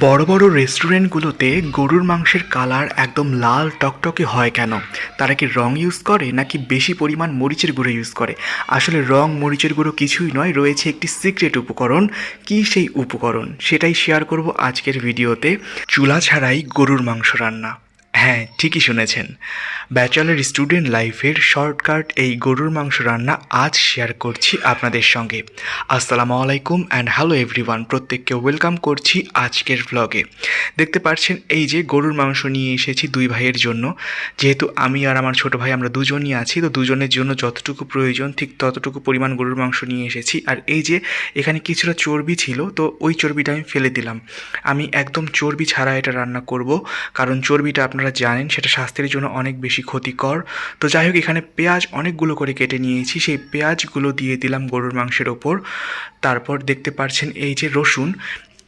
বড় বড় রেস্টুরেন্টগুলোতে গরুর মাংসের কালার একদম লাল টকটকে হয় কেন? তারা কি রং ইউজ করে নাকি বেশি পরিমাণ মরিচের গুঁড়ো ইউজ করে? আসলে রং মরিচের গুঁড়ো কিছুই নয়, রয়েছে একটি সিক্রেট উপকরণ। কি সেই উপকরণ? সেটাই শেয়ার করব আজকের ভিডিওতে। চুলা ছাড়াই গরুর মাংস রান্না। হ্যাঁ ঠিকই শুনেছেন। ব্যাচেলার স্টুডেন্ট লাইফের শর্টকাট এই গরুর মাংস রান্না আজ শেয়ার করছি আপনাদের সঙ্গে। আসসালামু আলাইকুম অ্যান্ড হ্যালো এভরিওয়ান প্রত্যেককে ওয়েলকাম করছি আজকের ব্লগে দেখতে পাচ্ছেন, এই যে গরুর মাংস নিয়ে এসেছি দুই ভাইয়ের জন্য। যেহেতু আমি আর আমার ছোট ভাই আমরা দুজনই আছি, তো দুজনের জন্য যতটুকু প্রয়োজন, ঠিক ততটুকু পরিমাণ গরুর মাংস নিয়ে এসেছি। আর এই যে এখানে কিছুটা চর্বি ছিল, তো ওই চর্বিটা আমি ফেলে দিলাম। আমি একদম চর্বি ছাড়া এটা রান্না করব, কারণ চর্বিটা আপনারা জানেন সেটা স্বাস্থ্যের জন্য অনেক বেশি ক্ষতিকর। তো যাই হোক এখানে পেঁয়াজ অনেকগুলো করে কেটে নিয়েছি। সেই পেঁয়াজগুলো দিয়ে দিলাম গরুর মাংসের ওপর। তারপর দেখতে পাচ্ছেন এই যে রসুন।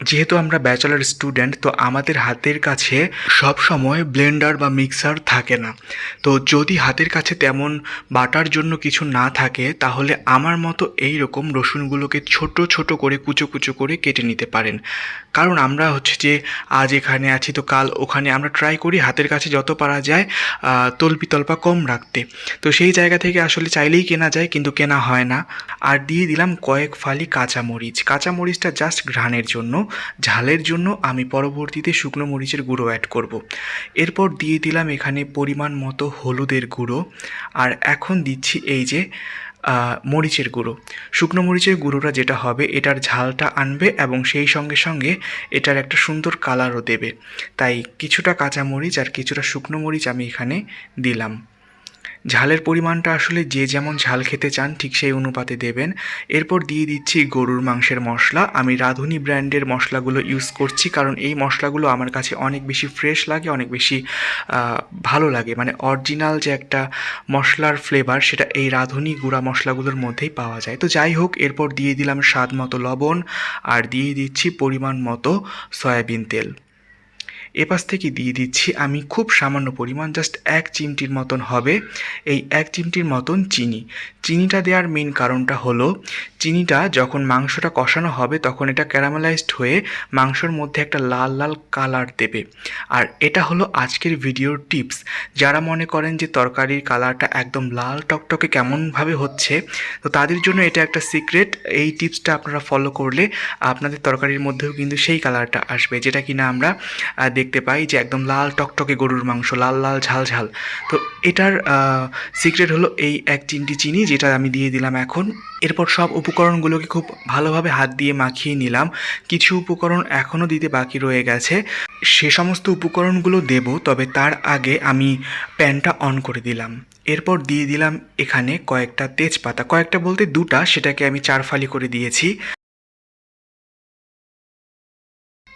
যেহেতু আমরা ব্যাচেলার স্টুডেন্ট তো আমাদের হাতের কাছে সব সময় ব্লেন্ডার বা মিক্সার থাকে না। তো যদি হাতের কাছে তেমন বাটার জন্য কিছু না থাকে, তাহলে আমার মতো এই রকম রসুনগুলোকে ছোট ছোট করে কুচো কুচো করে কেটে নিতে পারেন। কারণ আমরা হচ্ছে যে আজ এখানে আছি, তো কাল ওখানে আমরা ট্রাই করি হাতের কাছে যত পারা যায় তল্পি তল্পা কম রাখতে। তো সেই জায়গা থেকে আসলে চাইলেই কেনা যায়, কিন্তু কেনা হয় না। আর দিয়ে দিলাম কয়েক ফালি কাঁচামরিচ। কাঁচামরিচটা জাস্ট ঘ্রাণের জন্য। ঝালের জন্য আমি পরবর্তীতে শুকনো মরিচের গুঁড়ো অ্যাড করব। এরপর দিয়ে দিলাম এখানে পরিমাণ মতো হলুদের গুঁড়ো। আর এখন দিচ্ছি এই যে মরিচের গুঁড়ো। শুকনো মরিচের গুঁড়োটা যেটা হবে, এটার ঝালটা আনবে এবং সেই সঙ্গে সঙ্গে এটার একটা সুন্দর কালারও দেবে। তাই কিছুটা কাঁচা মরিচ আর কিছুটা শুকনো মরিচ আমি এখানে দিলাম। ঝালের পরিমাণটা আসলে যে যেমন ঝাল খেতে চান, ঠিক সেই অনুপাতে দেবেন। এরপর দিয়ে দিচ্ছি গরুর মাংসের মশলা। আমি রাঁধুনি ব্র্যান্ডের মশলাগুলো ইউজ করছি কারণ এই মশলাগুলো আমার কাছে অনেক বেশি ফ্রেশ লাগে, অনেক বেশি ভালো লাগে। মানে অরিজিনাল যে একটা মশলার ফ্লেভার, সেটা এই রাঁধুনি গুঁড়া মশলাগুলোর মধ্যেই পাওয়া যায়। তো যাই হোক, এরপর দিয়ে দিলাম স্বাদ মতো লবণ আর দিয়ে দিচ্ছি পরিমাণ মতো সয়াবিন তেল। এপাশ থেকে দিয়ে দিচ্ছি আমি খুব সামান্য পরিমাণ জাস্ট এক চিমটির মতন হবে এই এক চিমটির মতন চিনি। চিনিটা দেওয়ার মেন কারণটা হলো, চিনিটা যখন মাংসটা কষানো হবে তখন এটা ক্যারামেলাইজড হয়ে মাংসর মধ্যে একটা লাল লাল কালার দেবে। আর এটা হলো আজকের ভিডিওর টিপস যারা মনে করেন যে তরকারির কালারটা একদম লাল টকটকে কেমনভাবে হচ্ছে, তো তাদের জন্য এটা একটা সিক্রেট এই টিপসটা আপনারা ফলো করলে আপনাদের তরকারির মধ্যেও কিন্তু সেই কালারটা আসবে, যেটা কিনা আমরা দেখতে পাই যে একদম লাল টকটকে গরুর মাংস, লাল লাল ঝাল ঝাল। তো এটার সিক্রেট হলো এই এক চিমটি চিনি যেটা আমি দিয়ে দিলাম এখন। এরপর সব উপকরণগুলোকে খুব ভালোভাবে হাত দিয়ে মাখিয়ে নিলাম। কিছু উপকরণ এখনও দিতে বাকি রয়ে গেছে। সে সমস্ত উপকরণগুলো দেব, তবে তার আগে আমি প্যানটা অন করে দিলাম। এরপর দিয়ে দিলাম এখানে কয়েকটা তেজপাতা। কয়েকটা বলতে দুটা, সেটাকে আমি চার ফালি করে দিয়েছি।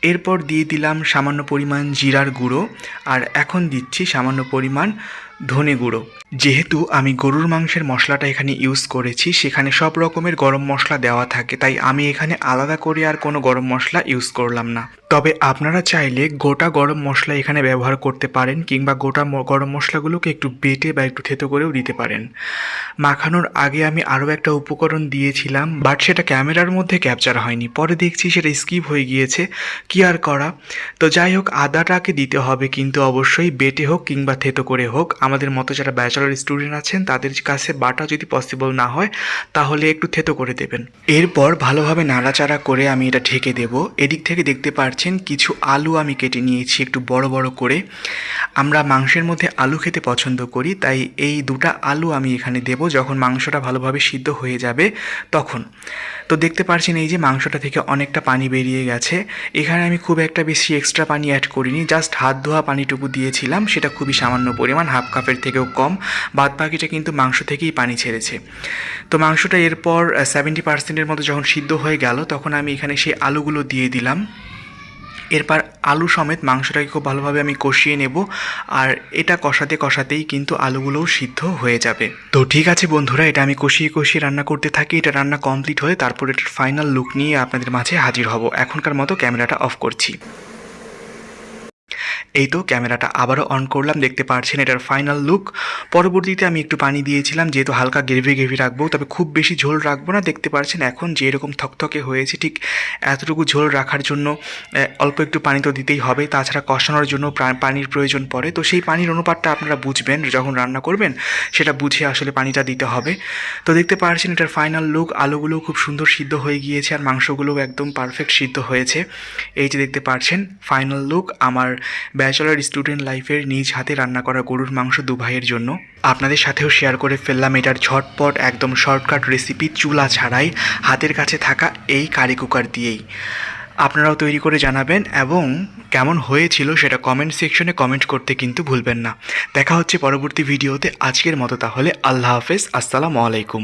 এরপর দিয়ে দিলাম সামান্য পরিমাণ জিরার গুঁড়ো আর এখন দিচ্ছি সামান্য পরিমাণ ধনে গুঁড়ো। যেহেতু আমি গরুর মাংসের মশলাটা এখানে ইউজ করেছি, সেখানে সব রকমের গরম মশলা দেওয়া থাকে, তাই আমি এখানে আলাদা করে আর কোনো গরম মশলা ইউজ করলাম না। তবে আপনারা চাইলে গোটা গরম মশলা এখানে ব্যবহার করতে পারেন, কিংবা গোটা গরম মশলাগুলোকে একটু বেটে বা একটু থেতো করেও দিতে পারেন। মাখানোর আগে আমি আরও একটা উপকরণ দিয়েছিলাম বাট সেটা ক্যামেরার মধ্যে ক্যাপচার হয়নি। পরে দেখছি সেটা স্কিপ হয়ে গিয়েছে। কি আর করা? তো যাই হোক, আদাটাকে দিতে হবে, কিন্তু অবশ্যই বেটে হোক কিংবা থেতো করে হোক। আমাদের মতো যারা ব্যাচেলর স্টুডেন্ট আছেন, তাদের কাছে বাটা যদি পসিবল না হয়, তাহলে একটু থেতো করে দেবেন। এরপর ভালোভাবে নাড়াচাড়া করে আমি এটা ঢেকে দেব। এদিক থেকে দেখতে পাচ্ছেন কিছু আলু আমি কেটে নিয়েছি একটু বড় বড় করে। আমরা মাংসের মধ্যে আলু খেতে পছন্দ করি, তাই এই দুটা আলু আমি এখানে দেব। যখন মাংসটা ভালোভাবে সিদ্ধ হয়ে যাবে তখন। তো দেখতে পাচ্ছেন এই যে মাংসটা থেকে অনেকটা পানি বেরিয়ে গেছে। এখানে আমি খুব একটা বেশি এক্সট্রা পানি অ্যাড করিনি জাস্ট হাত ধোয়া পানিটুকু দিয়েছিলাম, সেটা খুবই সামান্য পরিমাণ, হাফ কাপের থেকেও কম, বাদ বাকিটা কিন্তু মাংস থেকেই পানি ছেড়েছে। তো মাংসটা এরপর সেভেন্টি পার্সেন্টের মতো যখন সিদ্ধ হয়ে গেল, তখন আমি এখানে সেই আলুগুলো দিয়ে দিলাম। এরপর আলু সমেত মাংসটাকে খুব ভালোভাবে আমি কষিয়ে নেব, আর এটা কষাতে কষাতেই কিন্তু আলুগুলোও সিদ্ধ হয়ে যাবে। তো ঠিক আছে বন্ধুরা, এটা আমি কষিয়ে কষিয়ে রান্না করতে থাকি, এটা রান্না কমপ্লিট হয়ে তারপর এটার ফাইনাল লুক নিয়ে আপনাদের মাঝে হাজির হব। এখনকার মতো ক্যামেরাটা অফ করছি। এই তো ক্যামেরাটা আবারও অন করলাম, দেখতে পাচ্ছেন এটার ফাইনাল লুক পরবর্তীতে আমি একটু পানি দিয়েছিলাম, যেহেতু হালকা গ্রেভি গ্রেভি রাখব, তবে খুব বেশি ঝোল রাখব না। দেখতে পাচ্ছেন এখন যে এরকম থকথকে হয়েছে, ঠিক এতটুকু ঝোল রাখার জন্য অল্প একটু পানি তো দিতেই হবে, তাছাড়া কষানোর জন্য পানির প্রয়োজন পড়ে। তো সেই পানির অনুপাতটা আপনারা বুঝবেন, যখন রান্না করবেন, সেটা বুঝে আসলে পানিটা দিতে হবে। তো দেখতে পাচ্ছেন এটার ফাইনাল লুক আলুগুলো খুব সুন্দর সিদ্ধ হয়ে গিয়েছে, আর মাংসগুলোও একদম পারফেক্ট সিদ্ধ হয়েছে। এই যে দেখতে পাচ্ছেন ফাইনাল লুক আমার ব্যাচেলার স্টুডেন্ট লাইফের নিজ হাতে রান্না করা গরুর মাংস দু ভাইয়ের জন্য আপনাদের সাথেও শেয়ার করে ফেললাম এটার ঝটপট একদম শর্টকাট রেসিপি চুলা ছাড়াই হাতের কাছে থাকা এই কারি কুকার দিয়েই। আপনারাও তৈরি করে জানাবেন এবং কেমন হয়েছিল সেটা কমেন্ট সেকশনে কমেন্ট করতে কিন্তু ভুলবেন না। দেখা হচ্ছে পরবর্তী ভিডিওতে আজকের মতো তাহলে আল্লাহ হাফেজ। আসসালামু আলাইকুম।